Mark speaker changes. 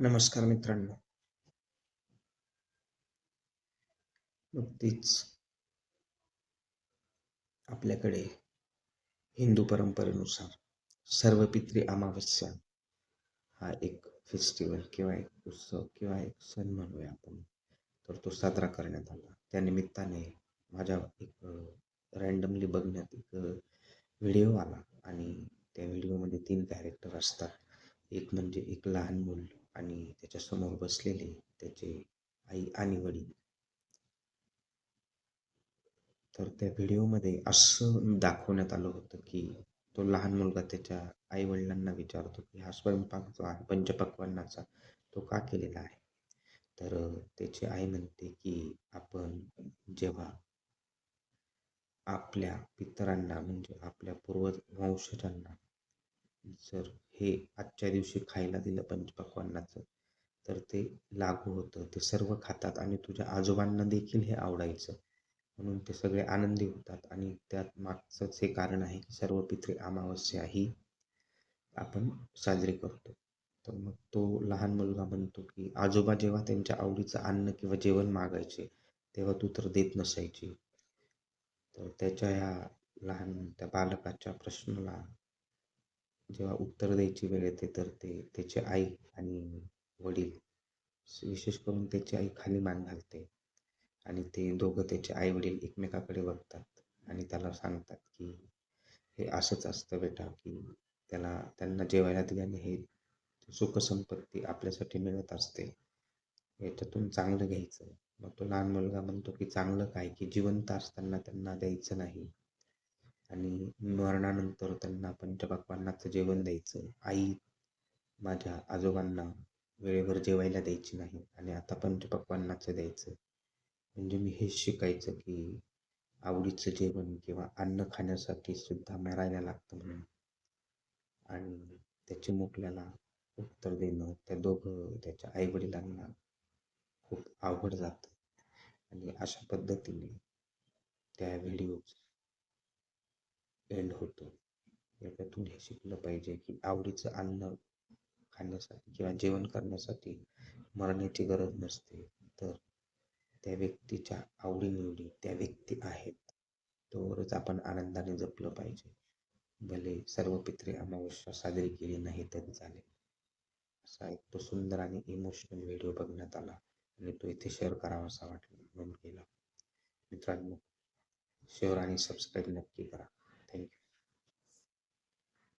Speaker 1: नमस्कार मित्रांनो. नुकतीच आपल्याकडे हिंदू परंपरेनुसार सर्व पित्री अमावस्या हा एक फेस्टिवल किंवा एक उत्सव किंवा एक सण म्हणूया आपण. तर तो साजरा करण्यात आला. त्यानिमित्ताने माझ्या एक रँडमली बघण्यात एक व्हिडिओ आला. आणि त्या व्हिडिओमध्ये तीन कॅरेक्टर असतात. एक म्हणजे एक लहान मुलं आणि त्याच्यासमोर बसलेले त्याचे आई आणि वडील. तर त्या व्हिडिओमध्ये असं दाखवण्यात आलं होतं की तो लहान मुलगा त्याच्या आई वडिलांना विचारतो की हा स्वयंपाक जो आहे पंचपक्वांनाचा तो का केलेला आहे? तर त्याची आई म्हणते की आपण जेव्हा आपल्या पितरांना म्हणजे आपल्या पूर्व वंशजांना जर हे आजच्या दिवशी खायला दिलं पंचपक्वान्नाचं तर ते लागू होतं. ते सर्व खातात आणि तुझ्या आजोबांना देखील हे आवडायचं. म्हणून ते सगळे आनंदी होतात आणि त्यात मागचंच हे कारण आहे की सर्व पित्री अमावस्या ही आपण साजरी करतो. तर मग तो लहान मुलगा म्हणतो की आजोबा जेव्हा त्यांच्या आवडीचं अन्न किंवा जेवण मागायचे तेव्हा तू तर देत नसायची. तर त्याच्या ह्या लहान त्या बालकाच्या प्रश्नाला जेव्हा उत्तर द्यायची वेळ येते तर ते त्याची आई आणि वडील विशेष करून त्याची आई खाली मान घालते. आणि ते दोघं त्याचे आई वडील एकमेकाकडे बघतात आणि त्याला सांगतात की हे असंच असतं बेटा की त्याला त्यांना जेवायला दिल्याने हे सुखसंपत्ती आपल्यासाठी मिळत असते. याच्यातून चांगलं घ्यायचं. मग तो लहान मुलगा म्हणतो की चांगलं काय की जिवंत असताना त्यांना द्यायचं नाही. आणि मरणानंतर त्यांना पंचपक्वान्नाचं जेवण द्यायचं. आई माझ्या आजोबांना वेळेवर जेवायला द्यायची नाही आणि आता पंचपक्वान्नाचं द्यायचं. म्हणजे मी हेच शिकायचं की आवडीचं जेवण किंवा अन्न खाण्यासाठी सुद्धा मरायला लागतं म्हणून. आणि त्याची मुकल्याला उत्तर देणं त्या दोघं त्याच्या आईवडिलांना खूप आवड जातं. आणि अशा पद्धतीने त्या व्हिडिओज एंड होतो. याच्यातून हे शिकलं पाहिजे की आवडीचं अन्न खाण्यासाठी किंवा जेवण करण्यासाठी मरण्याची गरज नसते. तर त्या व्यक्तीच्या आवडीनिवडी त्या व्यक्ती आहेत. तोवरच आपण आनंदाने जपलं पाहिजे. भले सर्व पित्रे अमावस्या साजरी केली नाही तरी चालेल. असा एक तो सुंदर आणि इमोशनल व्हिडिओ बघण्यात आला आणि तो इथे शेअर करावा असा वाटला म्हणून केला. मित्रांनो शेअर आणि सबस्क्राईब नक्की करा. take